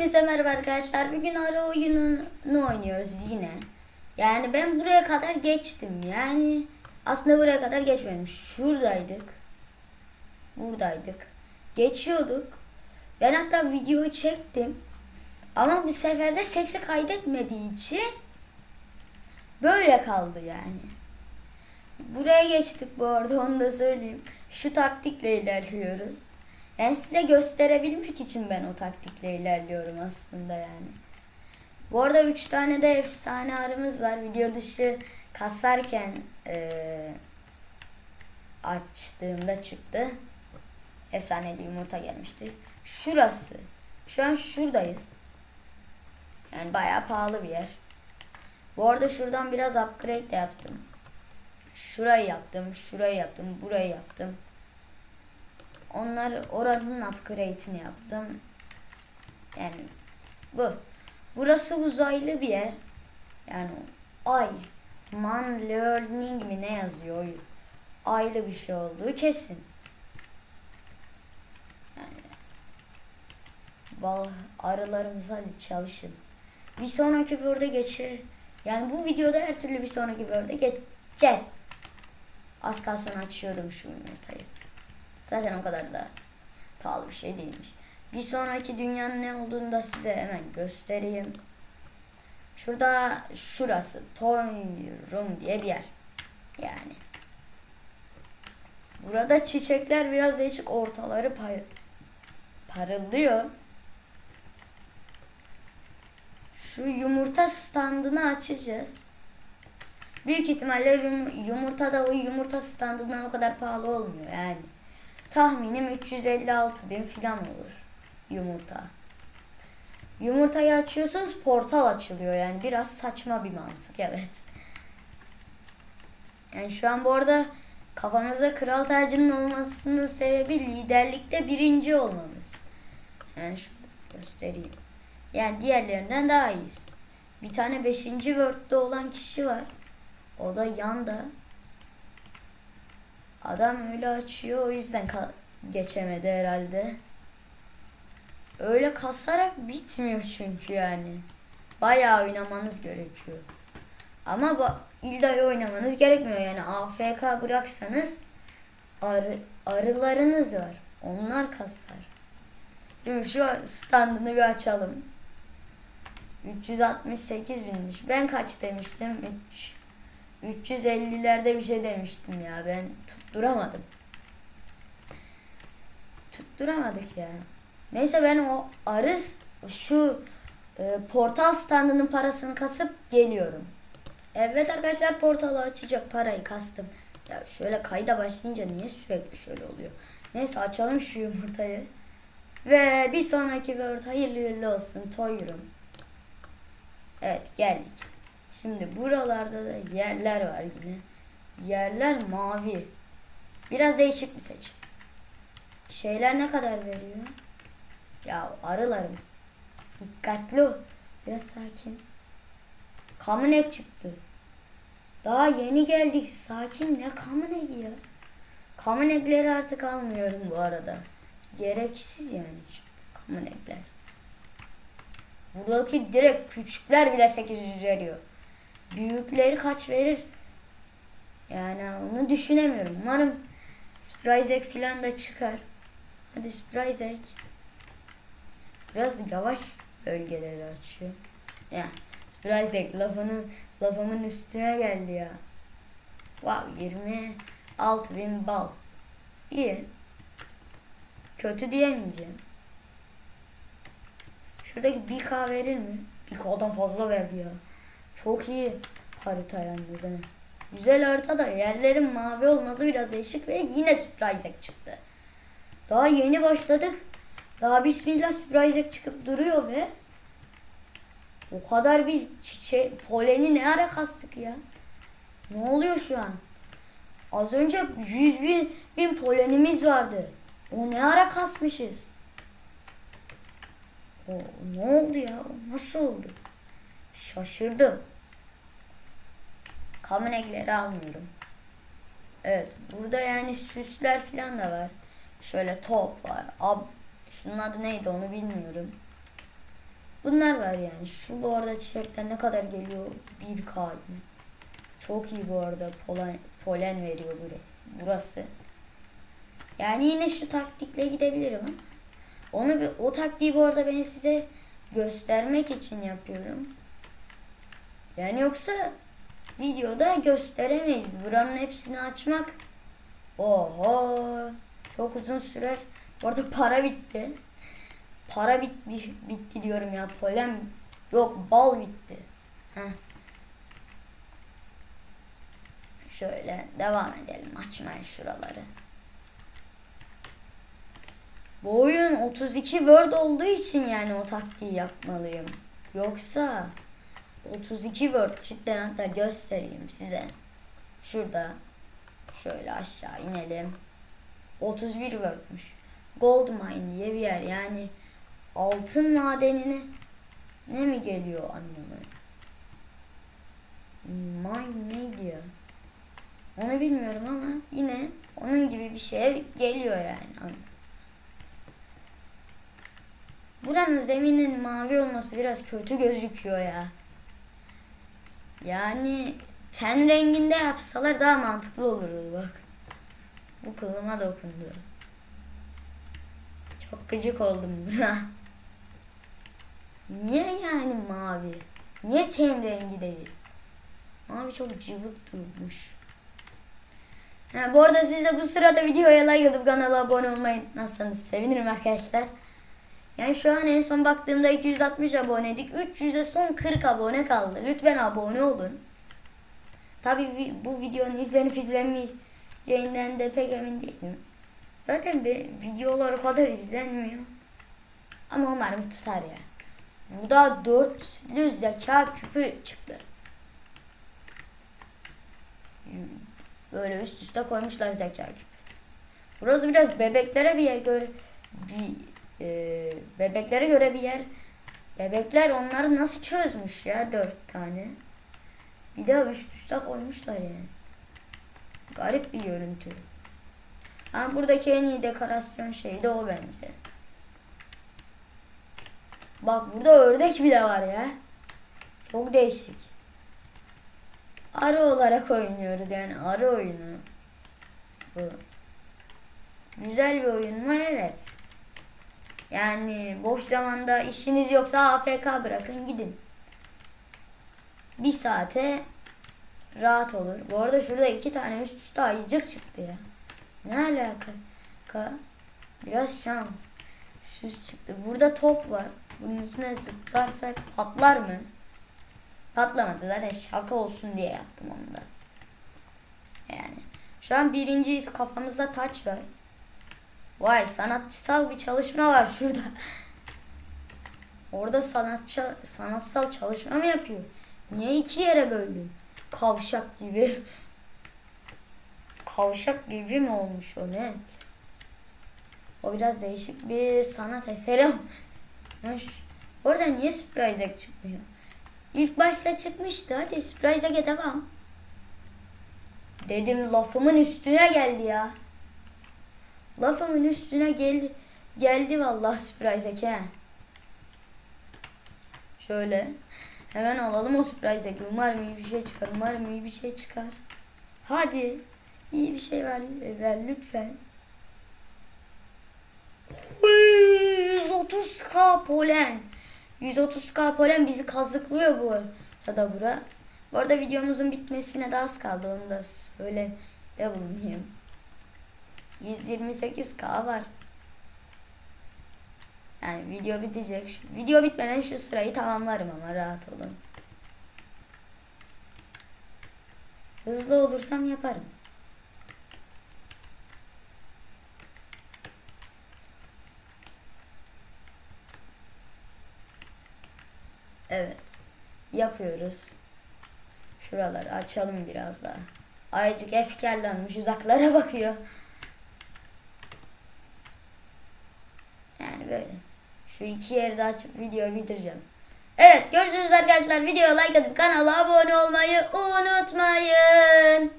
Hepinize merhaba arkadaşlar. Bugün ara oyununu oynuyoruz yine. Yani ben buraya kadar geçtim. Yani aslında buraya kadar geçmedim. Şuradaydık. Buradaydık. Geçiyorduk. Ben hatta videoyu çektim. Ama bu sefer de sesi kaydetmediği için böyle kaldı yani. Buraya geçtik bu arada onu da söyleyeyim. Şu taktikle ilerliyoruz. Yani size gösterebilmek için ben o taktikle ilerliyorum aslında yani. Bu arada 3 tane de efsane arımız var. Video dışı kasarken eee, açtığımda çıktı. Efsaneli yumurta gelmişti. Şurası. Şu an şuradayız. Yani bayağı pahalı bir yer. Bu arada şuradan biraz upgrade de yaptım. Şurayı yaptım, şurayı yaptım, burayı yaptım. Onlar oranın upgrade'ini yaptım. Yani bu. Burası uzaylı bir yer. Yani ay. Man learning mi ne yazıyor? Aylı bir şey olduğu kesin. Yani bal arılarımız çalışın. Bir sonraki word'e geçe. Yani bu videoda her türlü bir sonraki word'e geçeceğiz. Az kalsın açıyordum şu yumurtayı. Zaten o kadar da pahalı bir şey değilmiş. Bir sonraki dünyanın ne olduğunu da size hemen göstereyim. Şurada şurası Toy Room diye bir yer. Yani. Burada çiçekler biraz değişik ortaları pay- parıldıyor. Şu yumurta standını açacağız. Büyük ihtimalle yum- yumurta da o yumurta standından o kadar pahalı olmuyor yani. Tahminim 356 bin falan olur yumurta. Yumurtayı açıyorsunuz portal açılıyor yani biraz saçma bir mantık evet. Yani şu an bu arada kafamızda kral tacının olmasının sebebi liderlikte birinci olmamız. Yani şunu göstereyim. Yani diğerlerinden daha iyiyiz. Bir tane 5. World'de olan kişi var. O da yanda. Adam öyle açıyor o yüzden geçemedi herhalde. Öyle kasarak bitmiyor çünkü yani. Bayağı oynamanız gerekiyor. Ama illa oynamanız gerekmiyor yani AFK bıraksanız arı, arılarınız var. Onlar kasar. Şimdi şu standını bir açalım. 368 binmiş. Ben kaç demiştim? 3 350'lerde bir şey demiştim ya. Ben tutturamadım. Tutturamadık ya. Neyse ben o arız şu e, portal standının parasını kasıp geliyorum. Evet arkadaşlar portalı açacak parayı kastım. Ya şöyle kayda başlayınca niye sürekli şöyle oluyor? Neyse açalım şu yumurtayı. Ve bir sonraki word hayırlı olsun toyurum. Evet geldik. Şimdi buralarda da yerler var yine. Yerler mavi. Biraz değişik bir seçim. Şeyler ne kadar veriyor? Ya arılarım. Dikkatli ol. Biraz sakin. Kamınek çıktı. Daha yeni geldik. Sakin ne kamıneki ya? Kamınekleri artık almıyorum bu arada. Gereksiz yani kamınekler. Buradaki direkt küçükler bile 800 veriyor. Büyükleri kaç verir? Yani onu düşünemiyorum. Umarım Egg falan da çıkar. Hadi Egg. Biraz yavaş bölgeleri açıyor. Ya Surprise Egg lafını, lafımın üstüne geldi ya. Wow 26 bin bal. İyi. Kötü diyemeyeceğim. Şuradaki 1K verir mi? 1K'dan fazla verdi ya. Çok iyi harita yalnız. he. Güzel harita da yerlerin mavi olması biraz değişik ve yine Surprise çıktı. Daha yeni başladık. Daha bismillah Surprise çıkıp duruyor ve o kadar biz çiçek poleni ne ara kastık ya? Ne oluyor şu an? Az önce 100 bin, bin polenimiz vardı. O ne ara kasmışız? O ne oldu ya? Nasıl oldu? Şaşırdım. Kamunekleri almıyorum. Evet, burada yani süsler falan da var. Şöyle top var. Ab, şunun adı neydi onu bilmiyorum. Bunlar var yani. Şu bu arada çiçekten ne kadar geliyor? 1K yine. Çok iyi bu arada. Polen, polen veriyor burası. Yani yine şu taktikle gidebilirim ama. Onu o taktiği bu arada ben size göstermek için yapıyorum. Yani yoksa videoda gösteremeyiz. Buranın hepsini açmak oho çok uzun sürer. Bu arada para bitti. Para bit, bi- bitti diyorum ya. Polen yok bal bitti. Heh. Şöyle devam edelim açmaya şuraları. Bu oyun 32 word olduğu için yani o taktiği yapmalıyım. Yoksa 32 word cidden hatta göstereyim size. Şurada şöyle aşağı inelim. 31 wordmuş. Gold mine diye bir yer yani altın madenine ne mi geliyor anlamı? Mine neydi ya? Onu bilmiyorum ama yine onun gibi bir şeye geliyor yani. Buranın zeminin mavi olması biraz kötü gözüküyor ya. Yani ten renginde yapsalar daha mantıklı olurdu bak. Bu kılıma dokundu. Çok gıcık oldum buna. Niye yani mavi? Niye ten rengi değil? Mavi çok cıvık durmuş. Ha, bu arada siz de bu sırada videoya like atıp kanala abone olmayı unutmazsanız sevinirim arkadaşlar. Yani şu an en son baktığımda 260 aboneydik. 300'e son 40 abone kaldı. Lütfen abone olun. Tabi bu videonun izlenip izlenmeyeceğinden de pek emin değilim. Zaten bir videolar o kadar izlenmiyor. Ama umarım tutar ya. Burada dörtlü zeka küpü çıktı. Böyle üst üste koymuşlar zeka küpü. Burası biraz bebeklere bir yer göre bir e, bebeklere göre bir yer. Bebekler onları nasıl çözmüş ya dört tane. Bir daha üst üste koymuşlar yani. Garip bir görüntü. Ama buradaki en iyi dekorasyon şeyi de o bence. Bak burada ördek bile var ya. Çok değişik. Arı olarak oynuyoruz yani arı oyunu. Bu. Güzel bir oyun mu? Evet. Yani boş zamanda işiniz yoksa AFK bırakın gidin. Bir saate rahat olur. Bu arada şurada iki tane üst üste ayıcık çıktı ya. Ne alaka? Ka- Biraz şans. Süs çıktı. Burada top var. Bunun üstüne zıplarsak patlar mı? Patlamadı. Zaten şaka olsun diye yaptım onu da. Yani. Şu an birinciyiz. Kafamızda taç var. Vay sanatsal bir çalışma var şurada. Orada sanatçı, sanatsal çalışma mı yapıyor? Niye iki yere böldün? Kavşak gibi. Kavşak gibi mi olmuş o ne? O biraz değişik bir sanat eseri. Orada niye Surprise Egg çıkmıyor? İlk başta çıkmıştı. Hadi Surprise Egg'e devam. Dedim lafımın üstüne geldi ya. Lafımın üstüne geldi. Geldi vallahi Surprise he. Şöyle. Hemen alalım o Surprise Egg'i. Umarım iyi bir şey çıkar. Umarım iyi bir şey çıkar. Hadi. İyi bir şey ver, ver lütfen. 130k polen. 130k polen bizi kazıklıyor bu arada bura. Bu arada videomuzun bitmesine de az kaldı. Onu da söyle de bulunayım. 128k var. Yani video bitecek. Video bitmeden şu sırayı tamamlarım ama rahat olun. Hızlı olursam yaparım. Evet. Yapıyoruz. Şuraları açalım biraz daha. Ayıcık efkarlanmış uzaklara bakıyor. Yani böyle. Şu iki yeri de açıp videoyu bitireceğim. Evet görüşürüz arkadaşlar. Videoya like atıp kanala abone olmayı unutmayın.